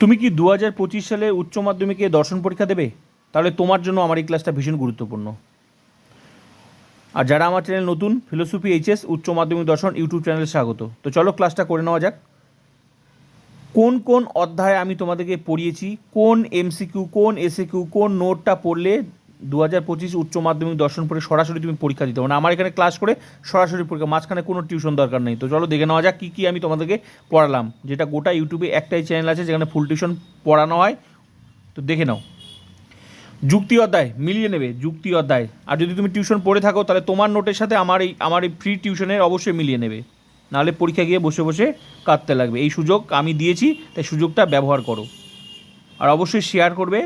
তুমি কি দু হাজার পঁচিশ সালে উচ্চ মাধ্যমিকে দর্শন পরীক্ষা দেবে? তাহলে তোমার জন্য আমার এই ক্লাসটা ভীষণ গুরুত্বপূর্ণ। আর যারা আমার চ্যানেল নতুন, ফিলোসফি এইচএস, উচ্চ মাধ্যমিক দর্শন, ইউটিউব চ্যানেলে স্বাগত। তো চলো ক্লাসটা করে নেওয়া যাক। কোন কোন অধ্যায় আমি তোমাদেরকে পড়িয়েছি? কোন এমসিকিউ, কোন এসিকিউ, কোন নোটটা পড়লে দু হাজার পঁচিশ উচ্চ মাধ্যমিক দর্শন পরে সরাসরি তুমি পরীক্ষা দিতে পারো আমার এখানে ক্লাস করে সরাসরি পরীক্ষা, মাঝখানে কোনো টিউশন দরকার নেই। তো চলো দেখে নেওয়া যাক কী কী আমি তোমাদেরকে পড়ালাম। যেটা গোটা ইউটিউবে একটাই চ্যানেল আছে, যেখানে ফুল টিউশন পড়ানো হয়। তো দেখে নাও। যুক্তি অধ্যায়, মিলিয়ে নেবে যুক্তি অধ্যায়। আর যদি তুমি টিউশন পড়ে থাকো, তাহলে তোমার নোটের সাথে আমার এই আমার এই ফ্রি টিউশনের অবশ্যই মিলিয়ে নেবে। নাহলে পরীক্ষা গিয়ে বসে বসে কাঁদতে লাগবে। এই সুযোগ আমি দিয়েছি, তাই সুযোগটা ব্যবহার করো। আর অবশ্যই শেয়ার করবে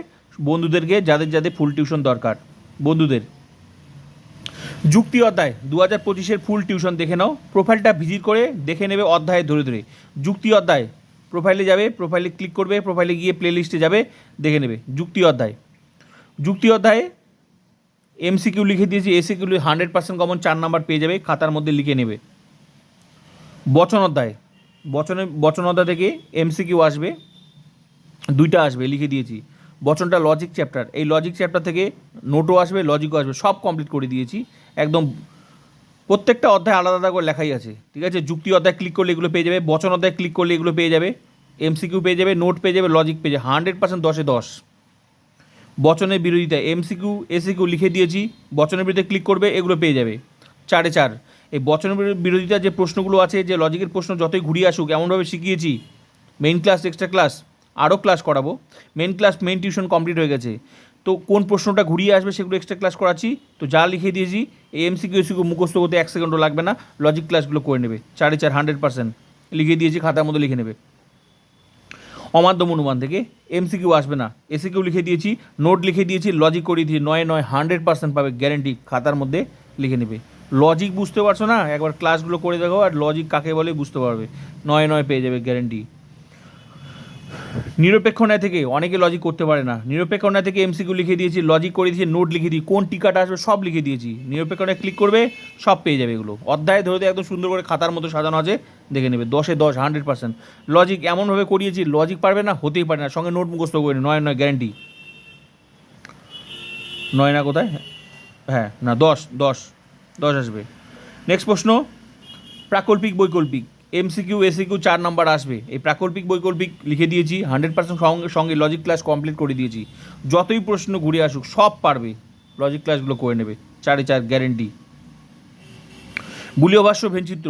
বন্ধুদেরকে যাদের যাদের ফুল টিউশন দরকার, বন্ধুদের। যুক্তি অধ্যায় দু হাজার পঁচিশের ফুল টিউশন দেখে নাও প্রোফাইলটা ভিজিট করে দেখে নেবে অধ্যায় ধরে ধরে। যুক্তি অধ্যায় প্রোফাইলে যাবে প্রোফাইলে ক্লিক করবে প্রোফাইলে গিয়ে প্লে লিস্টে যাবে, দেখে নেবে। যুক্তি অধ্যায়, যুক্তি অধ্যায়ে এমসিকিউ লিখে দিয়েছি এসিকিউ হান্ড্রেড পার্সেন্ট কমন চার নাম্বার পেয়ে যাবে, খাতার মধ্যে লিখে নেবে। বচন অধ্যায়, বচনে, বচন অধ্যায় থেকে এমসিকিউ আসবে, দুইটা আসবে, লিখে দিয়েছি। বচনটা লজিক চ্যাপ্টার এই লজিক চ্যাপ্টার থেকে নোটও আসবে লজিকও আসবে, সব কমপ্লিট করে দিয়েছি। একদম প্রত্যেকটা অধ্যায় আলাদা আলাদা করে লেখাই আছে, ঠিক আছে? যুক্তি অধ্যায় ক্লিক করলে এগুলো পেয়ে যাবে, বচন অধ্যায় ক্লিক করলে এগুলো পেয়ে যাবে এমসিকিউ পেয়ে যাবে নোট পেয়ে যাবে লজিক পেয়ে যাবে হান্ড্রেড পার্সেন্ট দশে দশ। বচনের বিরোধিতা এমসিকিউ এসিকিউ লিখে দিয়েছি, বচনের বিরুদ্ধে ক্লিক করবে, এগুলো পেয়ে যাবে। চারে চার, এই বচনের বিরোধিতা যে প্রশ্নগুলো আছে, যে লজিকের প্রশ্ন যতই ঘুরিয়ে আসুক, এমনভাবে শিখিয়েছি মেইন ক্লাস এক্সট্রা ক্লাস আরও ক্লাস করাবো। Main class main tuition complete হয়ে গেছে। তো কোন প্রশ্নটা ঘুরিয়ে আসবে সেগুলো এক্সট্রা ক্লাস করাচ্ছি। তো যা লিখে দিয়েছি এই এমসিকিউ এসিকিউ মুখস্থ করতে এক সেকেন্ডও লাগবে না। লজিক ক্লাসগুলো করে নেবে। চারে চার হান্ড্রেড পার্সেন্ট লিখে দিয়েছি, খাতার মধ্যে লিখে নেবে। অমাধ্যম অনুমান থেকে এমসিকিউ আসবে না। এসিকিউ লিখে দিয়েছি নোট লিখে দিয়েছি লজিক করিয়ে দিয়েছি, নয় নয় হান্ড্রেড পার্সেন্ট পাবে গ্যারেন্টি খাতার মধ্যে লিখে নেবে। লজিক বুঝতে পারছ না? একবার ক্লাসগুলো করে দেখো আর লজিক কাকে বলে বুঝতে পারবে। নয় নয় পেয়ে যাবে গ্যারেন্টি নিরপেক্ষ ন্যায় থেকে অনেকে লজিক করতে পারে না। নিরপেক্ষ ন্যায় থেকে এমসিকিউ লিখে দিয়েছি লজিক করে দিয়েছি নোট লিখে দিই কোন টিকাটা আসবে সব লিখে দিয়েছি। নিরপেক্ষ ন্যায় ক্লিক করবে, সব পেয়ে যাবে এগুলো। অধ্যায় ধরে একদম সুন্দর করে খাতার মতো সাজানো আছে, দেখে নেবে, দশে দশ হান্ড্রেড পার্সেন্ট লজিক এমনভাবে করিয়েছি লজিক পারবে না, হতেই পারে না, সঙ্গে নোট মুখস্থ করে নয় নয় গ্যারেন্টি নয় না কোথায়? হ্যাঁ না, দশ দশ দশ আসবে। নেক্সট প্রশ্ন, প্রাকল্পিক, বৈকল্পিক। এমসিকিউ এসিকিউ চার নাম্বার আসবে। এই প্রাকল্পিক, বৈকল্পিক লিখে দিয়েছি হান্ড্রেড পার্সেন্ট সঙ্গে সঙ্গে লজিক ক্লাস কমপ্লিট করে দিয়েছি। যতই প্রশ্ন ঘুরে আসুক, সব পারবে। লজিক ক্লাসগুলো করে নেবে, চারে চার গ্যারেন্টি বুলীয় ভাষ্য ভেনচিত্র।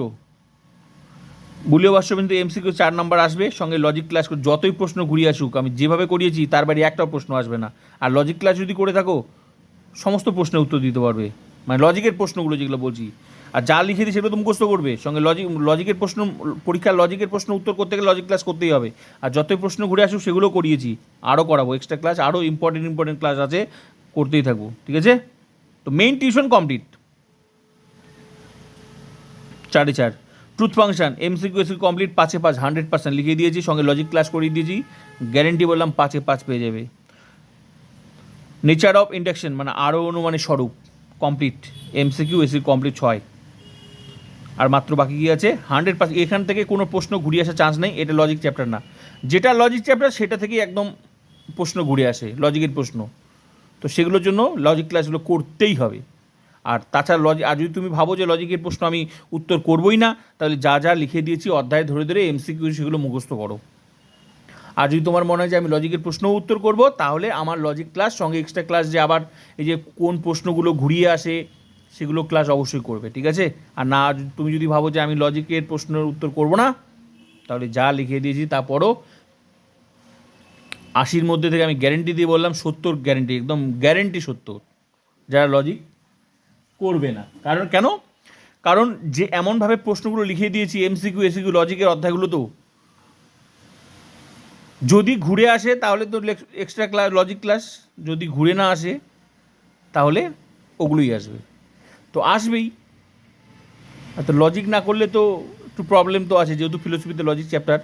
বুলীয় ভাষ্য কিন্তু এমসিকিউ চার নাম্বার আসবে, সঙ্গে লজিক ক্লাস যতই প্রশ্ন ঘুরিয়ে আসুক, আমি যেভাবে করিয়েছি, তার বাড়ি একটাও প্রশ্ন আসবে না। আর লজিক ক্লাস যদি করে থাকো, সমস্ত প্রশ্নের উত্তর দিতে পারবে। মানে লজিকের প্রশ্নগুলো যেগুলো বলছি। আর যা লিখে দিই সেগুলো তো মুখস্থ করবে। সঙ্গে লজিক লজিকের প্রশ্ন, পরীক্ষার লজিকের প্রশ্ন উত্তর করতে গেলে লজিক ক্লাস করতেই হবে। আর যতই প্রশ্ন ঘুরে আসুক সেগুলো করিয়েছি। আরও করাবো এক্সট্রা ক্লাস আরও ইম্পর্টেন্ট ইম্পর্টেন্ট ক্লাস আছে, করতেই থাকব। ঠিক আছে? তো মেইন টিউশন কমপ্লিট চারে চার। ট্রুথ ফাংশন এমসিকিউ এসি কমপ্লিট পাঁচে পাঁচ হান্ড্রেড পার্সেন্ট লিখিয়ে দিয়েছি, সঙ্গে লজিক ক্লাস করিয়ে দিয়েছি। গ্যারেন্টি বললাম পাঁচে পাঁচ পেয়ে যাবে। নেচার অফ ইন্ডাকশন মানে আরও অনুমানের স্বরূপ। কমপ্লিট এমসিকিউ এসি কমপ্লিট ছয়। আর মাত্র বাকি কী আছে? হান্ড্রেড পার্সেন্ট এখান থেকে কোনো প্রশ্ন ঘুরিয়ে আসার চান্স নেই, এটা লজিক চ্যাপ্টার না। যেটা লজিক চ্যাপ্টার সেটা থেকেই একদম প্রশ্ন ঘুরে আসে লজিকের প্রশ্ন। তো সেগুলোর জন্য লজিক ক্লাসগুলো করতেই হবে। আর তাছাড়া লজিক আর যদি তুমি ভাবো যে লজিকের প্রশ্ন আমি উত্তর করবই না, তাহলে যা যা লিখে দিয়েছি অধ্যায় ধরে ধরে এমসিকিউ সেগুলো মুখস্থ করো। আর যদি তোমার মনে হয় যে আমি লজিকের প্রশ্ন উত্তর করব, তাহলে আমার লজিক ক্লাস, সঙ্গে এক্সট্রা ক্লাস যে আবার এই যে কোন প্রশ্নগুলো ঘুরিয়ে আসে, সেগুলো ক্লাস অবশ্যই করবে, ঠিক আছে? আর না, তুমি যদি ভাবো যে আমি লজিকের প্রশ্নের উত্তর করব না, তাহলে যা লিখে দিয়েছি তা পড়ো। আশির মধ্যে থেকে আমি গ্যারেন্টি দিয়ে বললাম, সত্তর গ্যারেন্টি একদম গ্যারেন্টি সত্তর। যারা লজিক করবে না। কারণ, কেন? কারণ যে এমনভাবে প্রশ্নগুলো লিখে দিয়েছি এমসিকিউ এসিকিউ লজিকের অধ্যায়গুলো তো যদি ঘুরে আসে, তাহলে তো এক্সট্রা ক্লাস লজিক ক্লাস যদি ঘুরে না আসে, তাহলে ওগুলোই আসবে। তো আসবেই। তো লজিক না করলে তো একটু প্রবলেম তো আছে, যেহেতু ফিলোসফিতে লজিক চ্যাপ্টার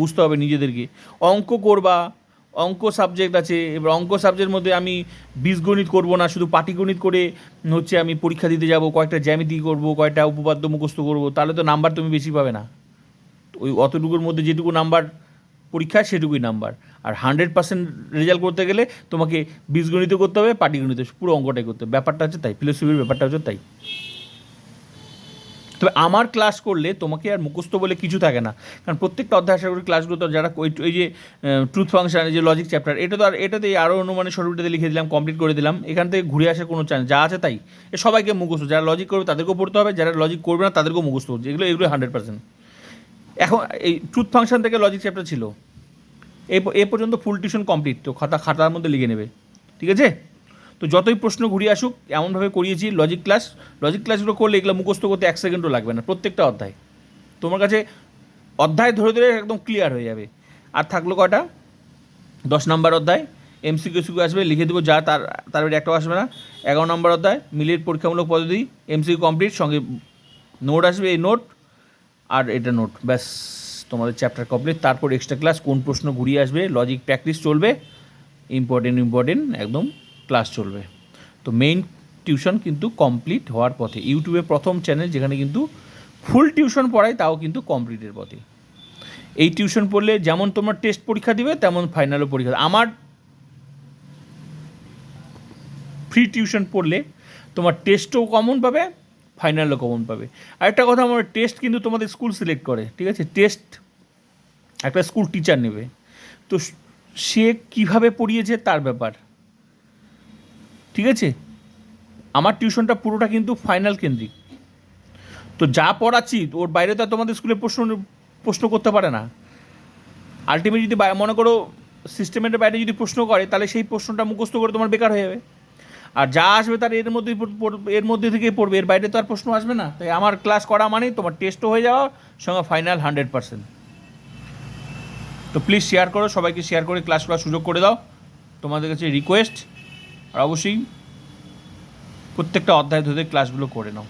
বুঝতে হবে নিজেদেরকে। অঙ্ক করবা, অঙ্ক সাবজেক্ট আছে, এবার অঙ্ক সাবজেক্টের মধ্যে আমি বীজগণিত করব না, শুধু পাটিগণিত করে হচ্ছে আমি পরীক্ষা দিতে যাব, কয়েকটা জ্যামিতি করব, কয়েকটা উপপাদ্য মুখস্থ করব, তাহলে তো নাম্বার তুমি বেশি পাবে না। ওই অতটুকুর মধ্যে যেটুকু নাম্বার পরীক্ষায় সেটুকুই নাম্বার আর হান্ড্রেড পার্সেন্ট রেজাল্ট করতে গেলে তোমাকে বীজগণিত করতে হবে, পাটিগণিত, পুরো অঙ্কটাই করতে হবে। ব্যাপারটা হচ্ছে তাই ফিলোসফির ব্যাপারটা হচ্ছে তাই। তবে আমার ক্লাস করলে তোমাকে আর মুখস্থ বলে কিছু থাকে না। কারণ প্রত্যেকটা অধ্যায় আশা করি ক্লাসগুলো তো যারা ওই যে ট্রুথ ফাংশন যে লজিক চ্যাপ্টার এটা তো আর এটাতে আরও অনুমানের স্বরূপটাতে লিখে দিলাম কমপ্লিট করে দিলাম। এখান থেকে ঘুরে আসার কোনো চান্স যা আছে তাই। এ সবাইকে মুখস্থ, যারা লজিক করবে তাদেরকেও পড়তে হবে, যারা লজিক করবে না তাদেরকেও মুখস্থ হচ্ছে এগুলো এগুলো হান্ড্রেড পার্সেন্ট এখন এই ট্রুথ ফাংশন থেকে লজিক চ্যাপ্টার ছিল। এই এ পর্যন্ত ফুল টিউশন কমপ্লিট তো খাতা, খাতার মধ্যে লিখে নেবে। ঠিক আছে? তো যতই প্রশ্ন ঘুরিয়ে আসুক, এমনভাবে করিয়েছি লজিক ক্লাস লজিক ক্লাসগুলো করলে এগুলো মুখস্থ করতে এক সেকেন্ডও লাগবে না, প্রত্যেকটা অধ্যায়। তোমার কাছে অধ্যায় ধরে ধরে একদম ক্লিয়ার হয়ে যাবে। আর থাকল কটা দশ নম্বর অধ্যায় এমসিকিউ সিকিউ আসবে, লিখে দেবো যা তার তার একটাও আসবে না। এগারো নম্বর অধ্যায় মিলের পরীক্ষামূলক পদ্ধতি এমসিকিউ কমপ্লিট সঙ্গে নোট আসবে এই নোট আর এটা নোট ব্যাস, তোমাদের চ্যাপ্টার কমপ্লিট তারপর এক্সট্রা ক্লাস কোন প্রশ্ন ঘুরিয়ে আসবে লজিক প্র্যাকটিস চলবে ইম্পর্টেন্ট ইম্পর্টেন্ট একদম ক্লাস চলবে। তো মেইন টিউশন কিন্তু কমপ্লিট হওয়ার পথে। ইউটিউবে প্রথম চ্যানেল যেখানে কিন্তু ফুল টিউশন পড়ায়, তাও কিন্তু কমপ্লিটের পথে। এই টিউশন পড়লে যেমন তোমরা টেস্ট পরীক্ষা দিবে, তেমন ফাইনালও পরীক্ষা। আমার ফ্রি টিউশন পড়লে তোমার টেস্টও কমন পাবে ফাইনালও কমন পাবে। আরেকটা কথা, আমার টেস্ট কিন্তু তোমাদের স্কুল সিলেক্ট করে, ঠিক আছে? টেস্ট একটা স্কুল টিচার নেবে। তো সে কীভাবে পড়িয়েছে তার ব্যাপার। ঠিক আছে? আমার টিউশনটা পুরোটা কিন্তু ফাইনাল কেন্দ্রিক। তো যা পড়াচ্ছি, ওর বাইরে তো আর তোমাদের স্কুলে প্রশ্ন প্রশ্ন করতে পারে না। আলটিমেট যদি মনে করো সিস্টেমের বাইরে যদি প্রশ্ন করে, তাহলে সেই প্রশ্নটা মুখস্থ করে তোমার বেকার হয়ে যাবে। আর যা আসবে তার এর মধ্যেই এর মধ্যে থেকেই পড়বে, এর বাইরে তো আর প্রশ্ন আসবে না। তাই আমার ক্লাস করা মানেই তোমার টেস্টও হয়ে যাওয়া, সঙ্গে ফাইনাল হান্ড্রেড পার্সেন্ট তো প্লিজ শেয়ার করো, সবাইকে শেয়ার করে ক্লাস করার সুযোগ করে দাও। তোমাদের কাছে রিকোয়েস্ট আর অবশ্যই প্রত্যেকটা অধ্যায় ধরে ক্লাসগুলো করে নাও।